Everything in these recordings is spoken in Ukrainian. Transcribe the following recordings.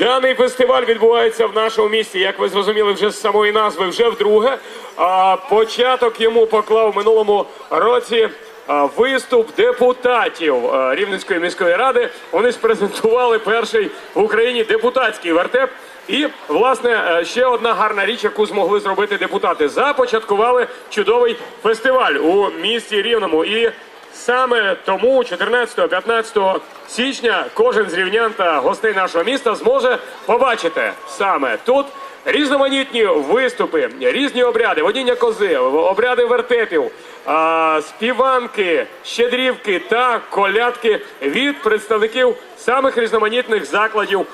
Даний фестиваль відбувається в нашому місті, як ви зрозуміли, вже з самої назви, вже вдруге. А початок йому поклав в минулому році виступ депутатів Рівненської міської ради. Вони спрезентували перший в Україні депутатський вертеп. І власне е, ще одна гарна річ, яку змогли зробити депутати, започаткували чудовий фестиваль у місті Рівному. І Саме тому 14-15 січня кожен з рівнян та гостей нашого міста зможе побачити саме тут різноманітні виступи, різні обряди, водіння кози, обряди вертепів, співанки, щедрівки та колядки від представників самих різноманітних закладів.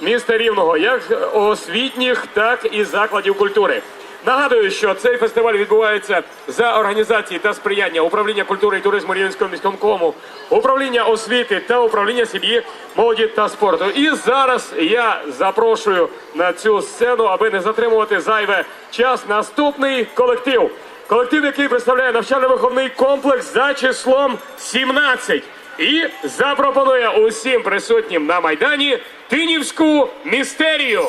міста Рівного, як освітніх, так і закладів культури. Нагадую, що цей фестиваль відбувається за організації та сприяння управління культури і туризму Рівненського міського управління освіти та управління сім'ї, молоді та спорту. І зараз я запрошую на цю сцену, аби не затримувати зайве час. Наступний колектив. Колектив, який представляє навчально-виховний комплекс за числом 17 і запропонує усім присутнім на майдані Тинівську містерію.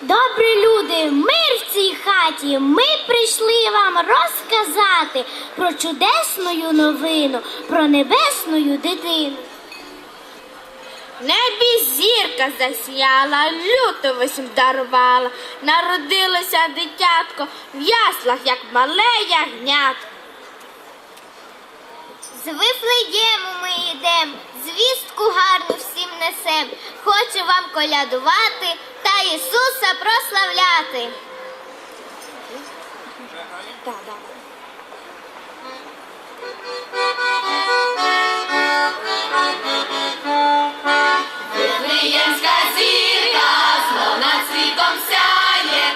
Добрі люди, мир в цій хаті. Ми прийшли вам розказати про чудесну новину, про небесну дитину. Небі зірка засіяла, люто всім дарувала, народилося дитятко в яслах, як мале ягнятко. З Вифлеєму ми йдем, звістку гарну всім несем. Хочу вам колядувати Ісуса прославляти. Вифлеємська зірка знов над світом сяє,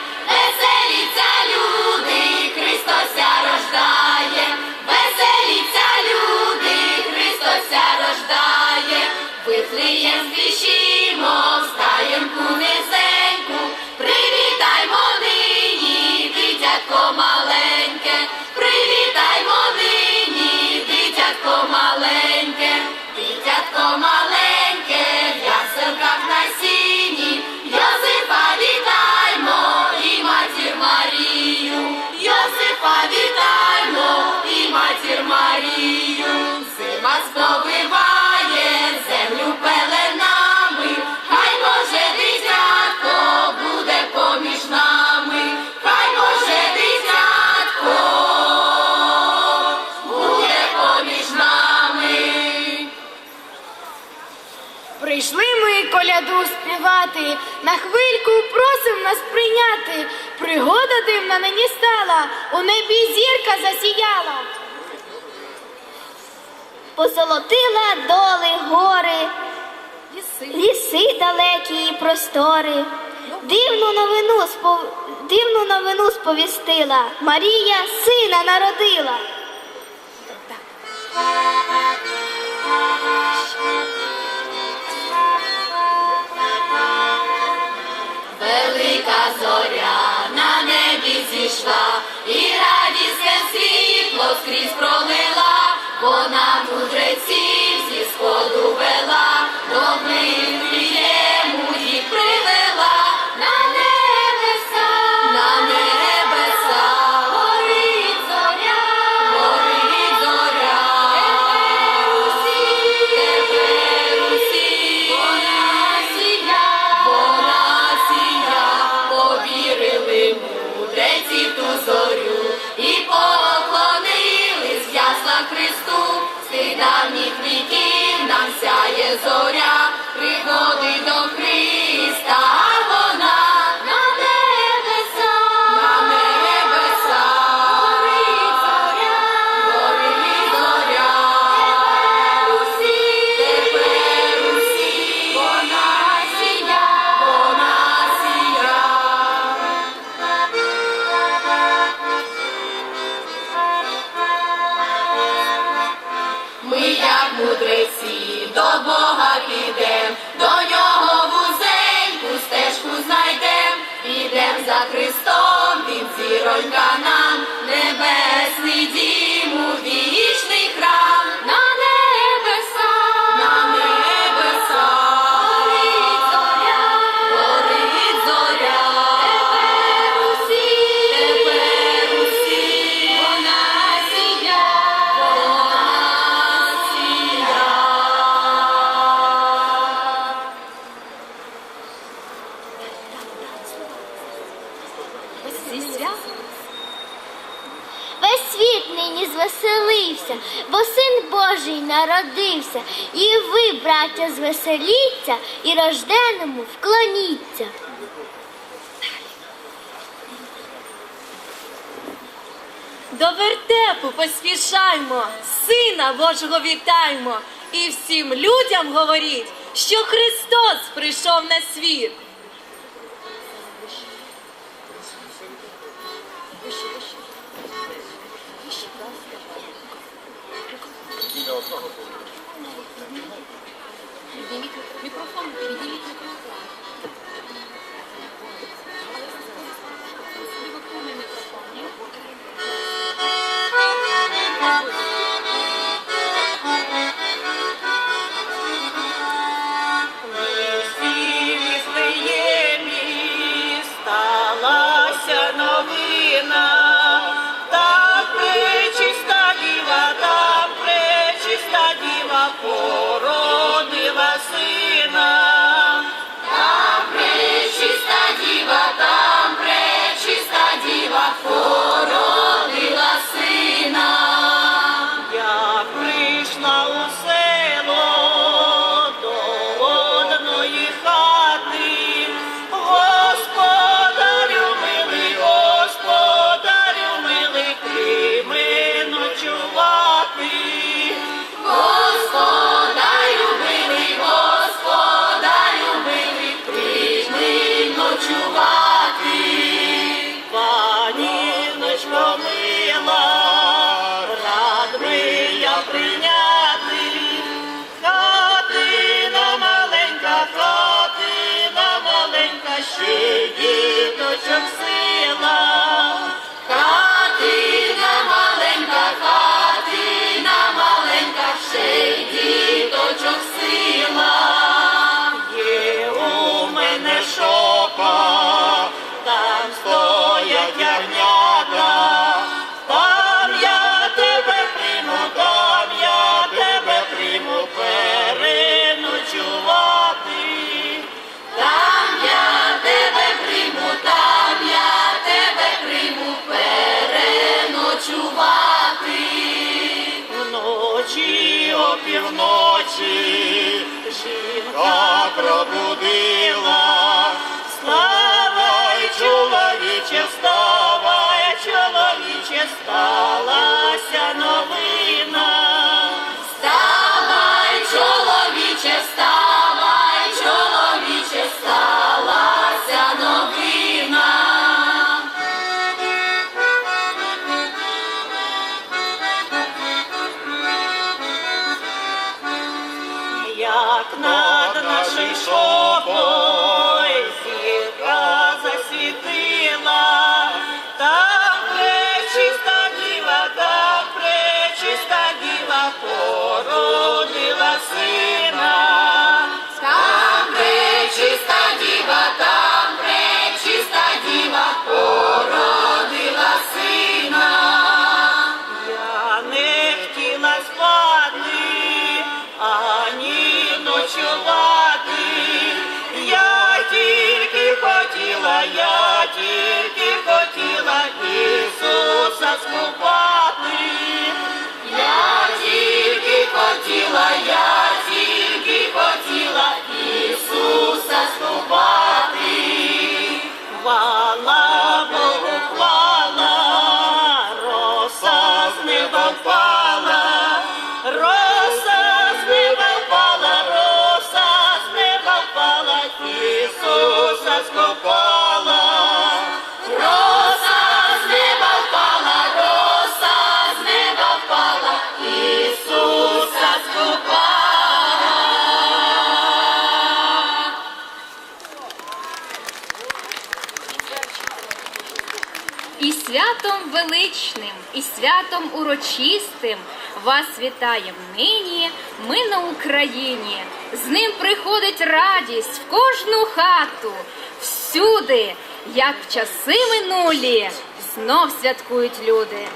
зима землю пеленами, хай може дитятко буде поміж нами, хай може дитятко буде поміж нами. Прийшли ми коляду співати, на хвильку просим нас прийняти. Пригода дивна нині стала, у небі зірка засіяла. Позолотила доли гори, ліси далекі і простори. Дивну новину, спов- дивну новину сповістила. Марія сина народила. Велика зоря на небі І Вона мудреці. Бронька нам небесний дім. світ нині звеселився, бо син Божий народився, і ви, браття, звеселіться, і рожденому вклоніться. До вертепу поспішаймо, сина Божого вітаймо, і всім людям говоріть, що Христос прийшов на світ. Переднимите микрофон, переднимите. Сталася новий না I'm. очі, жінка пробудила. заснувати, я тільки хотіла я. Святом урочистим вас вітаєм нині, ми на Україні. З ним приходить радість в кожну хату, всюди, як в часи минулі, знов святкують люди.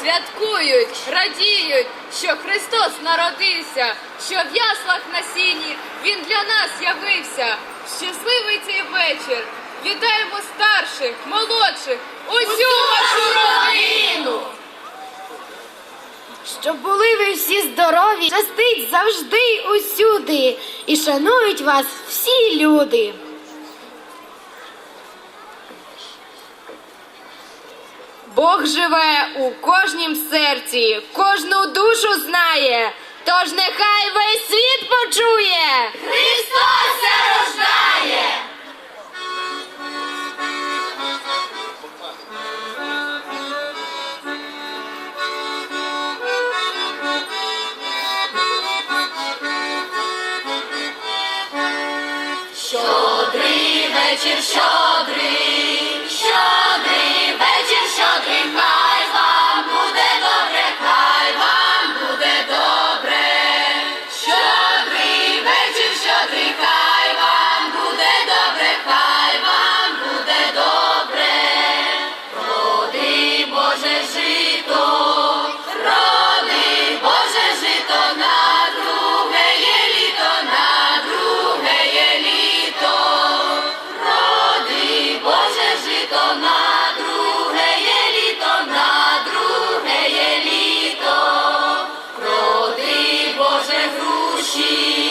Святкують, радіють, що Христос народився, що в яслах на сіні Він для нас явився. Щасливий цей вечір. Вітаємо старших, молодших, усю вашу родину. Щоб були ви всі здорові, щастить завжди усюди, і шанують вас всі люди. Бог живе у кожнім серці, кожну душу знає. Тож нехай весь світ почує. Христос рождає! Jesus.